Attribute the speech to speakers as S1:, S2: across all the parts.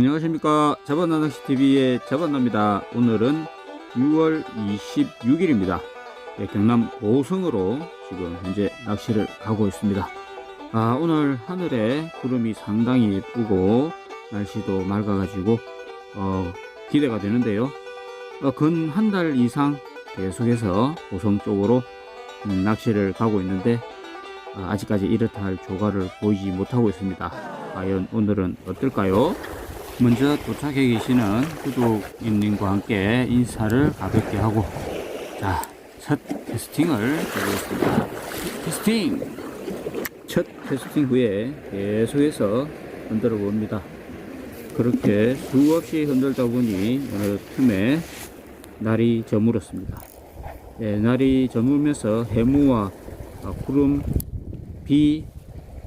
S1: 안녕하십니까. 자반나낚시TV의 자반나입니다. 오늘은 6월 26일입니다. 네, 경남 고성으로 지금 현재 낚시를 가고 있습니다. 아 오늘 하늘에 구름이 상당히 예쁘고 날씨도 맑아 가지고 어, 기대가 되는데요. 어, 근한 달 이상 계속해서 고성 쪽으로 음, 낚시를 가고 있는데 아, 아직까지 이렇다 할 조과를 보이지 못하고 있습니다. 과연 오늘은 어떨까요? 먼저 도착해 계시는 구독인님과 함께 인사를 가볍게 하고 자, 첫 테스팅을 해보겠습니다. 테스팅! 첫 테스팅 후에 계속해서 흔들어 봅니다. 그렇게 수없이 흔들다 보니 어느 틈에 날이 저물었습니다. 예, 날이 저물면서 해무와 아, 구름, 비,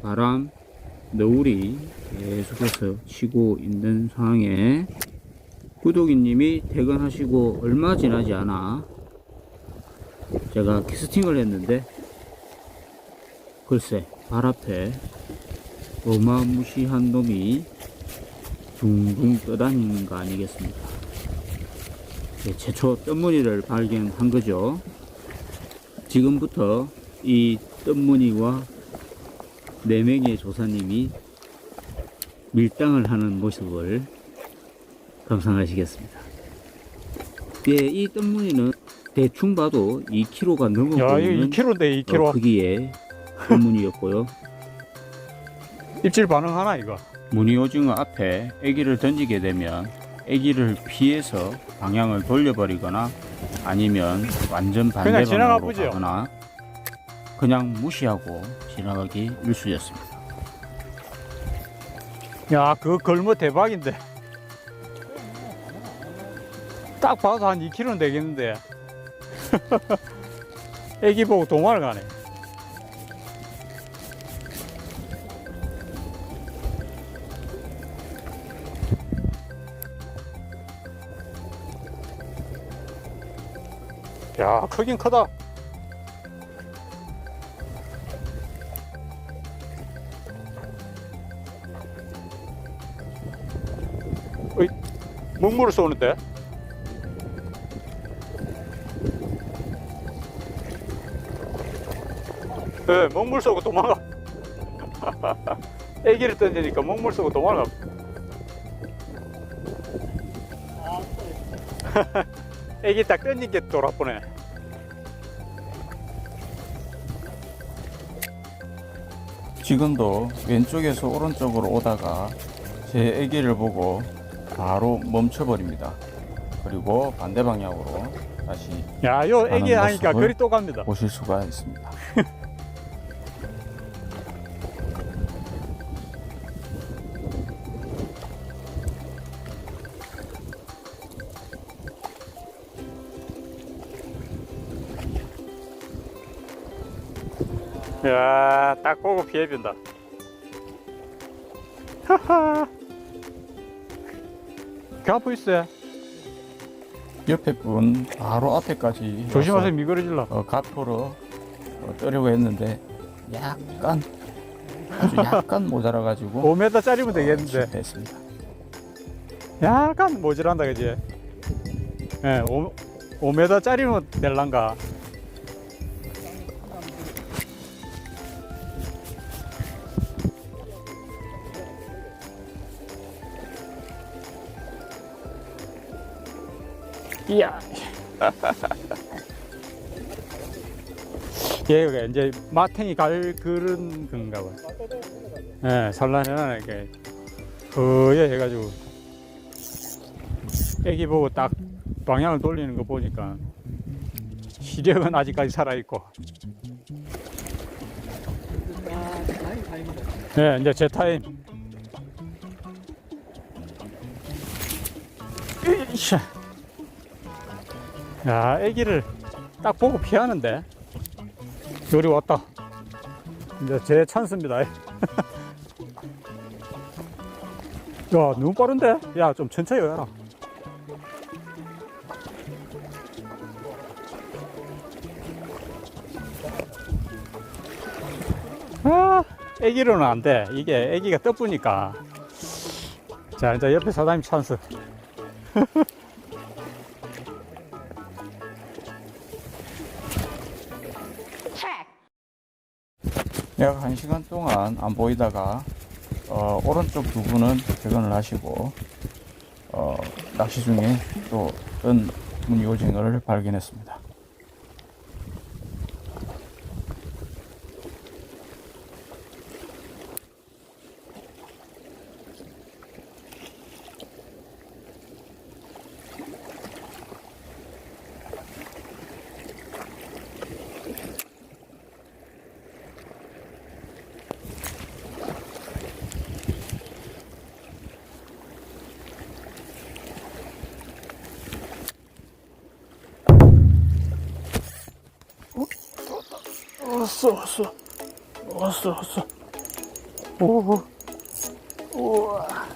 S1: 바람, 너울이 계속해서 치고 있는 상황에 구독이님이 퇴근하시고 얼마 지나지 않아 제가 캐스팅을 했는데 글쎄 발 앞에 어마무시한 놈이 둥둥 떠다니는 거 아니겠습니까? 네, 최초 뜬무늬를 발견한 거죠. 지금부터 이 뜬무늬와 네 명의 조사님이 밀당을 하는 모습을 감상하시겠습니다. 예, 이 뜬무늬는 대충 봐도 2kg가 넘어
S2: 야,
S1: 보이는
S2: 이거 2kg인데 2kg.
S1: 어, 크기의 뜬무늬였고요.
S2: 입질 반응하나 이거?
S1: 무늬 오징어 앞에 애기를 던지게 되면 애기를 피해서 방향을 돌려버리거나 아니면 완전
S2: 그냥
S1: 반대방향으로
S2: 보죠.
S1: 가거나 그냥 무시하고 지나가기 일쑤였습니다.
S2: 야, 그거 걸머 대박인데. 딱 봐도 한 2kg는 되겠는데. 애기 보고 동화를 가네. 야, 크긴 크다. 먹물을 쏘는데? 네, 먹물 쏘고 도망가. 애기를 던지니까 먹물 쏘고 도망가. 애기 딱 던진 게 돌아보네.
S1: 지금도 왼쪽에서 오른쪽으로 오다가 제 애기를 보고 바로 멈춰버립니다. 그리고 반대 방향으로 다시
S2: 야, 요 애기 하니까 거리 또 갑니다.
S1: 보실 수가 있습니다.
S2: 야, 딱 보고 피해준다. 가고 있어.
S1: 옆에 분 바로 앞에까지
S2: 조심하세요, 미끄러질라.
S1: 어, 가토로 어, 떠려고 했는데 약간 아주 약간 모자라가지고
S2: 5m짜리면 되겠는데.
S1: 실패했습니다.
S2: 약간 모질한다, 그지? 예, 5, 5m짜리면 될란가. 이야. 얘가 이제 마탱이 갈 그런 건가 봐. 예, 산란해놔, 이렇게. 거에 해가지고. 애기 보고 딱 방향을 돌리는 거 보니까 시력은 아직까지 살아있고. 네, 이제 제 타임. 으이샤. 야, 애기를 딱 보고 피하는데. 요리 왔다. 이제 제 찬스입니다. 야, 너무 빠른데? 야, 좀 천천히 해라. 아, 애기로는 안 돼. 이게 애기가 떠보니까 자, 이제 옆에 사장님 찬스.
S1: 1시간 동안 안 보이다가 어, 오른쪽 두 분은 퇴근을 하시고 어, 낚시 중에 또 어떤 무늬 오징어를 발견했습니다. 왔어 왔어. 왔어 왔어. 오 우와.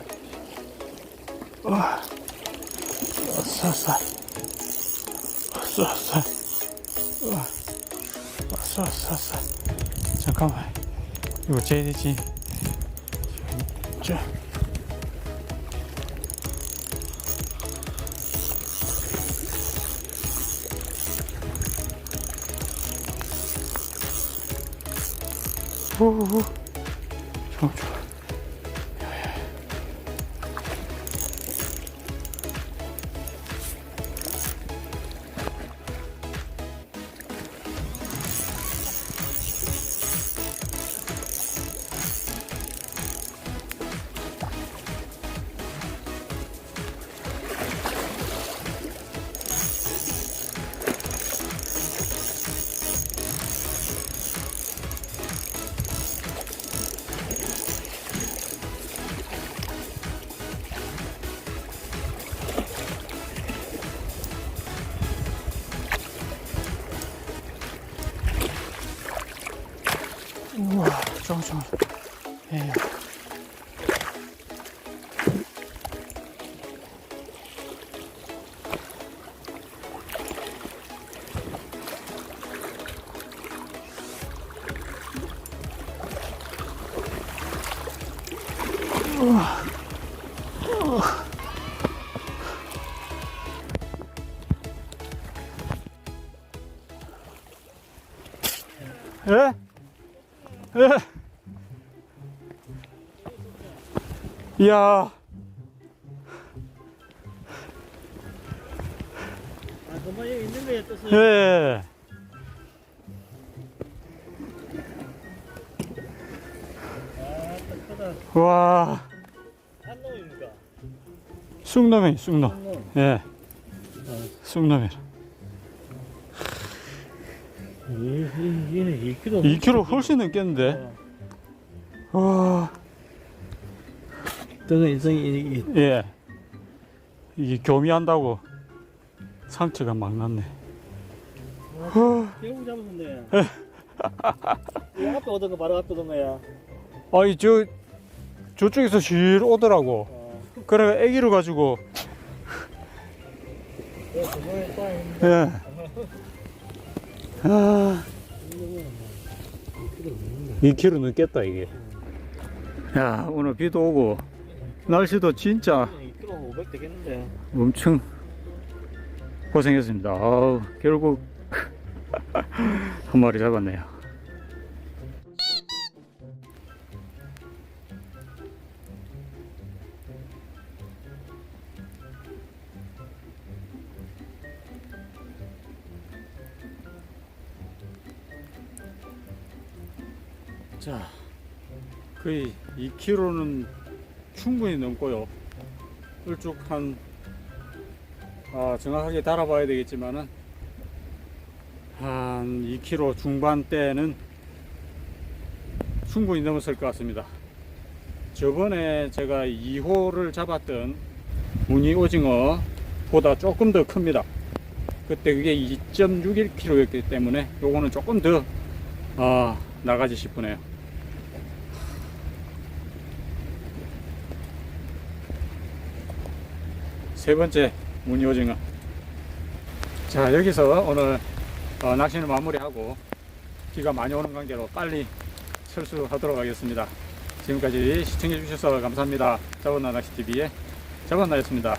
S1: 우와. 왔어 왔어. 왔어 왔어. 우와. 왔어 왔어 왔어. 잠깐만. 이거 되지? 자 오오 좋아 좋아 우와 좋아 좋아 예. 예? 예. 이야.
S3: 아, 정말 여기 있는 거야, 뜻은?
S2: 예.
S3: 아, 딱 크다.
S2: 와.
S3: 한 놈입니까?
S2: 쑥놈이 쑥놈.
S3: 놈.
S2: 예. 쑥놈이.
S3: 얘는 2kg.
S2: 2kg 훨씬 넘겠는데. 와.
S3: 등은 이성이, 이, 이,
S2: 예. 이게 교미한다고 상처가 막 났네.
S3: 대구 잡았네. 이 앞에 오던 거 바로 앞에 오던 거야.
S2: 아니 저 저쪽에서 실 오더라고.
S3: 어.
S2: 그래 애기를 가지고
S3: 있는
S2: 예. 아, 2kg 넘겠다 이게. 야 오늘 비도 오고 날씨도 진짜
S3: 2kg 500 되겠는데.
S2: 엄청 고생했습니다. 아우, 결국 한 마리 잡았네요. 자, 거의 2kg는 충분히 넘고요. 일쭉 한 아, 정확하게 달아봐야 되겠지만은 한 2kg 중반대는 충분히 넘었을 것 같습니다. 저번에 제가 2호를 잡았던 무늬 오징어 보다 조금 더 큽니다. 그때 그게 2.61kg였기 때문에 요거는 조금 더 아, 나가지 싶으네요. 세 번째 무늬 오징어. 자 여기서 오늘 어, 낚시를 마무리하고 비가 많이 오는 관계로 빨리 철수하도록 하겠습니다. 지금까지 시청해 주셔서 감사합니다. 자원나 낚시TV의 자원나였습니다.